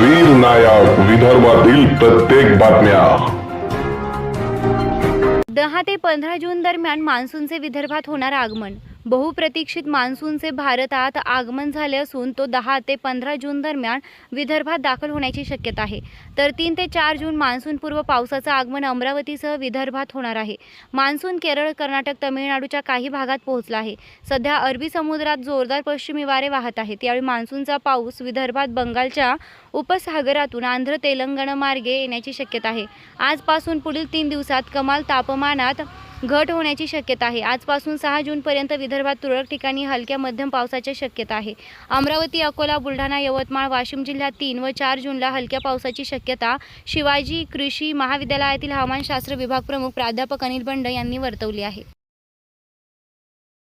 वीर नायक विदर्भातील प्रत्येक बातम्या. दहा ते पंधरा जून दरम्यान मान्सूनचे विदर्भात होणार आगमन. बहुप्रतीक्षित मान्सूनचे भारतात आगमन झाले असून तो दहा ते पंधरा जून दरम्यान विदर्भात दाखल होण्याची शक्यता आहे. तर तीन ते चार जून मान्सूनपूर्व पावसाचं आगमन अमरावतीसह विदर्भात होणार आहे. मान्सून केरळ कर्नाटक तमिळनाडूच्या काही भागात पोहोचला आहे. सध्या अरबी समुद्रात जोरदार पश्चिमी वारे वाहत आहेत. यावेळी मान्सूनचा पाऊस विदर्भात बंगालच्या उपसागरातून आंध्र तेलंगणा मार्गे येण्याची शक्यता आहे. आजपासून पुढील तीन दिवसात कमाल तापमानात घट होण्याची शक्यता आहे. आजपासून सहा जूनपर्यंत विदर्भात तुरळक ठिकाणी हलक्या मध्यम पावसाची शक्यता आहे. अमरावती अकोला बुलढाणा यवतमाळ वाशिम जिल्ह्यात तीन व चार जूनला हलक्या पावसाची शक्यता शिवाजी कृषी महाविद्यालयातील हवामानशास्त्र विभाग प्रमुख प्राध्यापक अनिल बंड यांनी वर्तवली आहे.